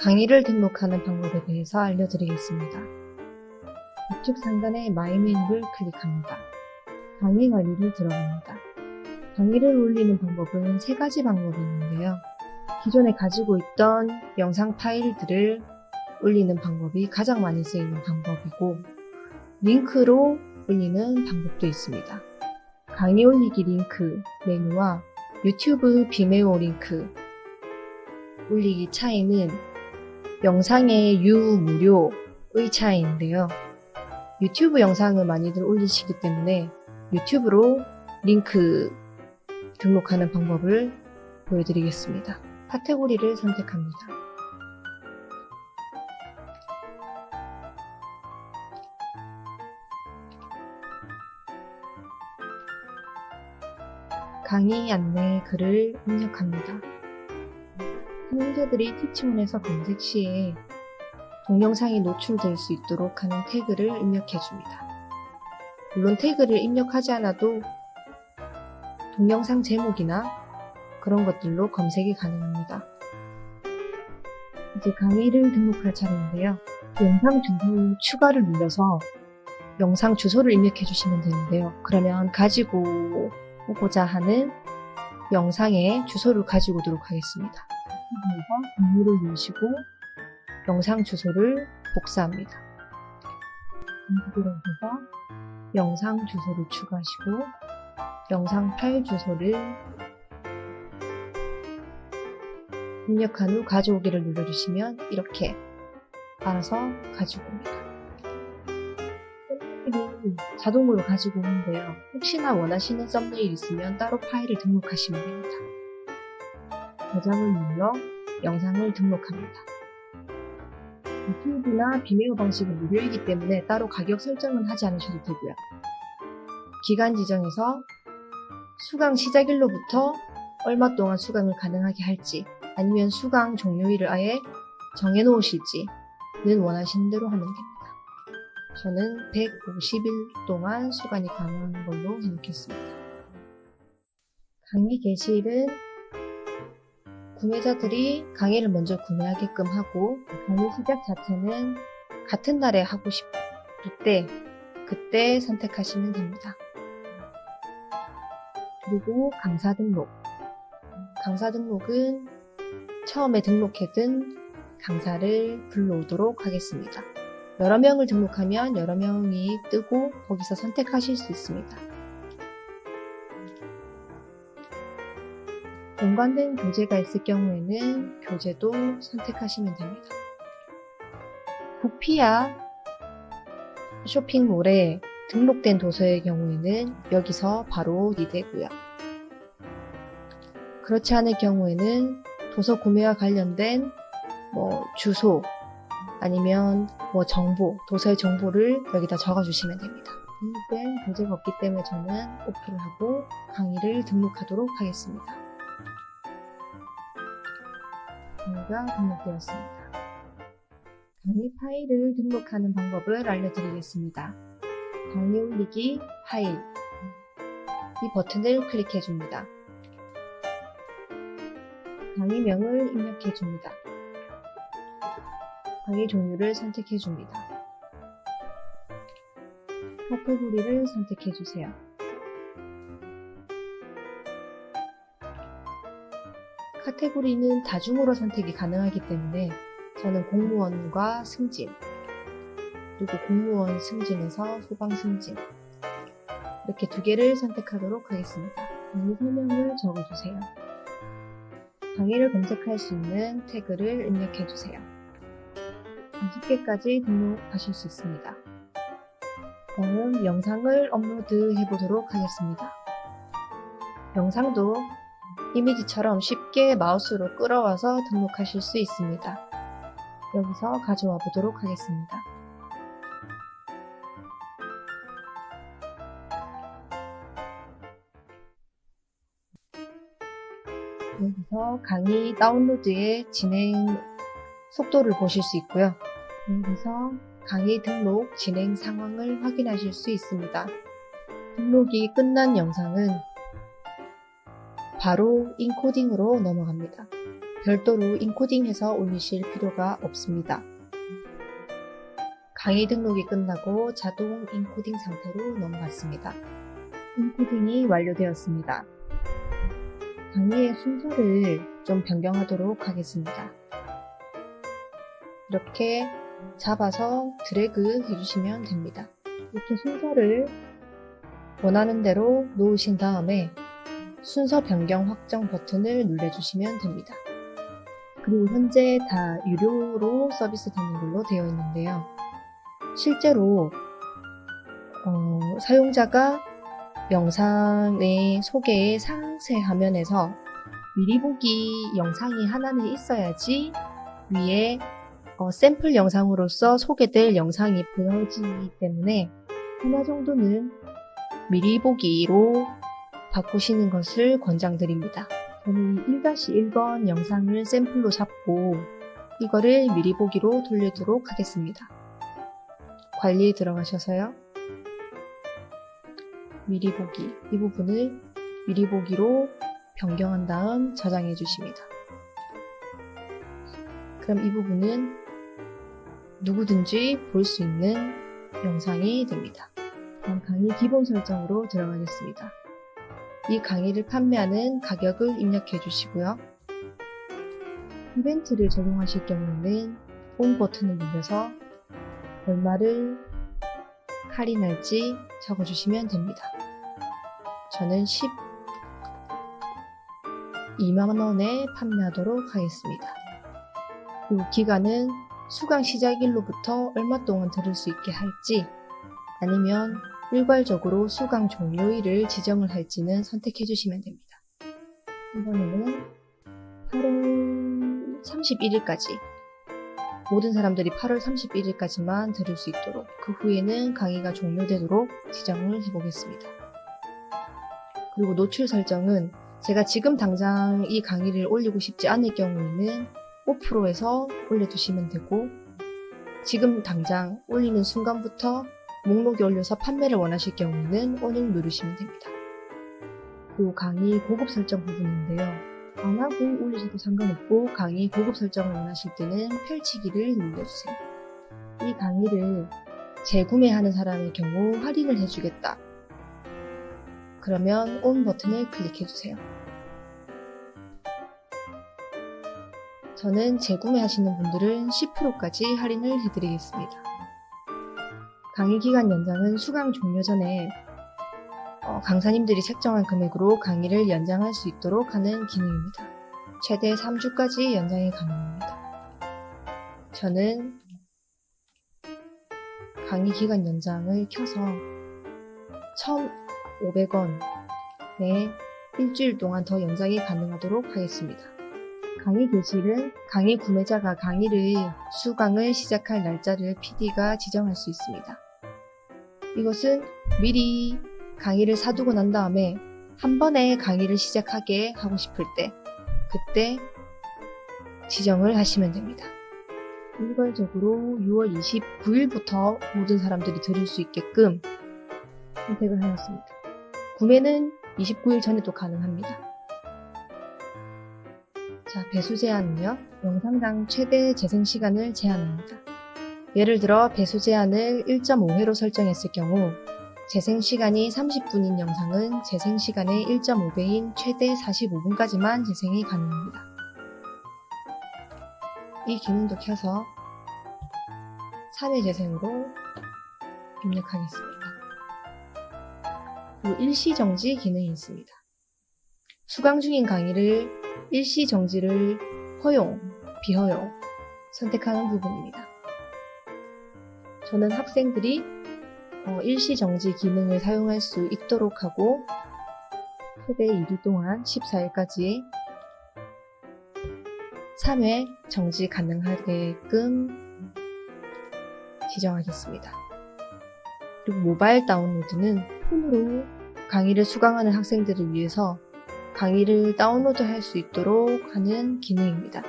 강의를 등록하는 방법에 대해서 알려드리겠습니다. 우측 상단의 마이 메뉴를 클릭합니다. 강의 관리를 들어갑니다. 강의를 올리는 방법은 세 가지 방법이 있는데요. 기존에 가지고 있던 영상 파일들을 올리는 방법이 가장 많이 쓰이는 방법이고, 링크로 올리는 방법도 있습니다. 강의 올리기 링크 메뉴와 유튜브 비메오 링크 올리기 차이는 영상의 유무료의 차이인데요. 유튜브 영상을 많이들 올리시기 때문에 유튜브로 링크 등록하는 방법을 보여드리겠습니다. 카테고리를 선택합니다. 강의 안내 글을 입력합니다. 사용자들이 티치문에서 검색 시에 동영상이 노출될 수 있도록 하는 태그를 입력해줍니다. 물론 태그를 입력하지 않아도 동영상 제목이나 그런 것들로 검색이 가능합니다. 이제 강의를 등록할 차례인데요. 영상 주소 추가를 눌러서 영상 주소를 입력해 주시면 되는데요. 그러면 가지고 오고자 하는 영상의 주소를 가지고 오도록 하겠습니다. 그래서 공유를 누르시고 영상 주소를 복사합니다. 들어오셔서 영상 주소를 추가하시고 영상 파일 주소를 입력한 후 가져오기를 눌러주시면 이렇게 알아서 가지고 옵니다. 자동으로 가지고 오는데요. 혹시나 원하시는 썸네일 있으면 따로 파일을 등록하시면 됩니다. 저장을 눌러 영상을 등록합니다. 유튜브나 비메오 방식은 무료이기 때문에 따로 가격 설정은 하지 않으셔도 되고요. 기간 지정에서 수강 시작일로부터 얼마 동안 수강을 가능하게 할지 아니면 수강 종료일을 아예 정해놓으실지는 원하시는 대로 하면 됩니다. 저는 150일 동안 수강이 가능한 걸로 생각했습니다. 강의 게시일은 구매자들이 강의를 먼저 구매하게끔 하고 강의 시작 자체는 같은 날에 하고 싶을 때 그때 선택하시면 됩니다. 그리고 강사 등록. 강사 등록은 처음에 등록해둔 강사를 불러오도록 하겠습니다. 여러 명을 등록하면 여러 명이 뜨고 거기서 선택하실 수 있습니다. 연관된 교재가 있을 경우에는 교재도 선택하시면 됩니다. 부피아 쇼핑몰에 등록된 도서의 경우에는 여기서 바로 리되고요. 그렇지 않을 경우에는 도서 구매와 관련된 뭐 주소 아니면 뭐 정보, 도서의 정보를 여기다 적어주시면 됩니다. 등록된 교재가 없기 때문에 저는 오프를 하고 강의를 등록하도록 하겠습니다. 강의가 등록되었습니다. 강의 파일을 등록하는 방법을 알려드리겠습니다. 강의 올리기 파일 이 버튼을 클릭해 줍니다. 강의명을 입력해 줍니다. 강의 종류를 선택해 줍니다. 카테고리를 선택해 주세요. 카테고리는 다중으로 선택이 가능하기 때문에 저는 공무원과 승진, 그리고 공무원 승진에서 소방 승진 이렇게 두 개를 선택하도록 하겠습니다. 강의 설명을 적어주세요. 강의를 검색할 수 있는 태그를 입력해 주세요. 20개까지 등록하실 수 있습니다. 다음 영상을 업로드 해보도록 하겠습니다. 영상도 이미지처럼 쉽게 마우스로 끌어와서 등록하실 수 있습니다. 여기서 가져와 보도록 하겠습니다. 여기서 강의 다운로드의 진행 속도를 보실 수 있고요. 여기서 강의 등록 진행 상황을 확인하실 수 있습니다. 등록이 끝난 영상은 바로 인코딩으로 넘어갑니다. 별도로 인코딩해서 올리실 필요가 없습니다. 강의 등록이 끝나고 자동 인코딩 상태로 넘어갔습니다. 인코딩이 완료되었습니다. 강의의 순서를 좀 변경하도록 하겠습니다. 이렇게 잡아서 드래그 해주시면 됩니다. 이렇게 순서를 원하는 대로 놓으신 다음에 순서 변경 확정 버튼을 눌러주시면 됩니다. 그리고 현재 다 유료로 서비스 되는 걸로 되어 있는데요. 실제로 어, 사용자가 영상의 소개의 상세 화면에서 미리 보기 영상이 하나는 있어야지 위에 어, 샘플 영상으로서 소개될 영상이 보여지기 때문에 하나 정도는 미리 보기로 바꾸시는 것을 권장드립니다. 저는 1-1번 영상을 샘플로 잡고 이거를 미리 보기로 돌리도록 하겠습니다. 관리에 들어가셔서요. 미리 보기 이 부분을 미리 보기로 변경한 다음 저장해 주십니다. 그럼 이 부분은 누구든지 볼 수 있는 영상이 됩니다. 다음 강의 기본 설정으로 들어가겠습니다. 이 강의를 판매하는 가격을 입력해 주시고요. 이벤트를 적용하실 경우에는 온 버튼을 눌러서 얼마를 할인할지 적어주시면 됩니다. 저는 12만원에 판매하도록 하겠습니다. 그리고 기간은 수강 시작일로부터 얼마 동안 들을 수 있게 할지 아니면 일괄적으로 수강 종료일을 지정을 할지는 선택해 주시면 됩니다. 이번에는 8월 31일까지 모든 사람들이 8월 31일까지만 들을 수 있도록 그 후에는 강의가 종료되도록 지정을 해보겠습니다. 그리고 노출 설정은 제가 지금 당장 이 강의를 올리고 싶지 않을 경우에는 5%에서 올려두시면 되고 지금 당장 올리는 순간부터 목록에 올려서 판매를 원하실 경우에는 오늘 누르시면 됩니다. 그리고 강의 고급 설정 부분인데요. 안 하고 올리셔도 상관없고 강의 고급 설정을 원하실 때는 펼치기를 눌러주세요. 이 강의를 재구매하는 사람의 경우 할인을 해주겠다. 그러면 온 버튼을 클릭해주세요. 저는 재구매하시는 분들은 10%까지 할인을 해드리겠습니다. 강의 기간 연장은 수강 종료 전에 어, 강사님들이 책정한 금액으로 강의를 연장할 수 있도록 하는 기능입니다. 최대 3주까지 연장이 가능합니다. 저는 강의 기간 연장을 켜서 1,500원에 일주일 동안 더 연장이 가능하도록 하겠습니다. 강의 게시일은 강의 구매자가 강의를 수강을 시작할 날짜를 PD가 지정할 수 있습니다. 이것은 미리 강의를 사두고 난 다음에 한 번에 강의를 시작하게 하고 싶을 때 그때 지정을 하시면 됩니다. 일괄적으로 6월 29일부터 모든 사람들이 들을 수 있게끔 선택을 하였습니다. 구매는 29일 전에도 가능합니다. 자, 배수 제한은요. 영상당 최대 재생 시간을 제한합니다. 예를 들어 배수 제한을 1.5회로 설정했을 경우 재생 시간이 30분인 영상은 재생 시간의 1.5배인 최대 45분까지만 재생이 가능합니다. 이 기능도 켜서 3회 재생으로 입력하겠습니다. 그리고 일시 정지 기능이 있습니다. 수강 중인 강의를 일시 정지를 허용, 비허용 선택하는 부분입니다. 저는 학생들이 어, 일시 정지 기능을 사용할 수 있도록 하고 최대 2주 동안 14일까지 3회 정지 가능하게끔 지정하겠습니다. 그리고 모바일 다운로드는 폰으로 강의를 수강하는 학생들을 위해서 강의를 다운로드 할 수 있도록 하는 기능입니다.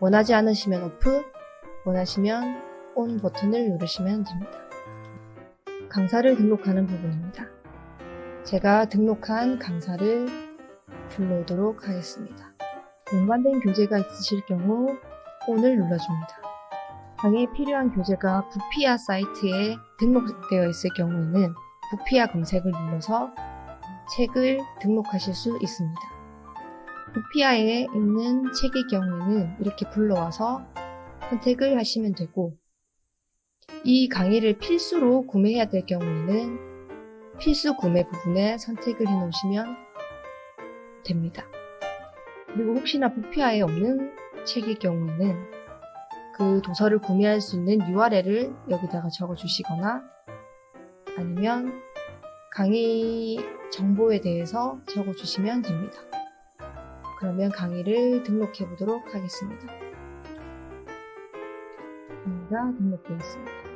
원하지 않으시면 오프, 원하시면 온 버튼을 누르시면 됩니다. 강사를 등록하는 부분입니다. 제가 등록한 강사를 불러오도록 하겠습니다. 연관된 교재가 있으실 경우 ON을 눌러줍니다. 강의에 필요한 교재가 부피아 사이트에 등록되어 있을 경우에는 부피아 검색을 눌러서 책을 등록하실 수 있습니다. 부피아에 있는 책의 경우에는 이렇게 불러와서 선택을 하시면 되고 이 강의를 필수로 구매해야 될 경우에는 필수 구매 부분에 선택을 해 놓으시면 됩니다. 그리고 혹시나 부피아에 없는 책의 경우에는 그 도서를 구매할 수 있는 URL을 여기다가 적어 주시거나 아니면 강의 정보에 대해서 적어 주시면 됩니다. 그러면 강의를 등록해 보도록 하겠습니다. verdade no princípio.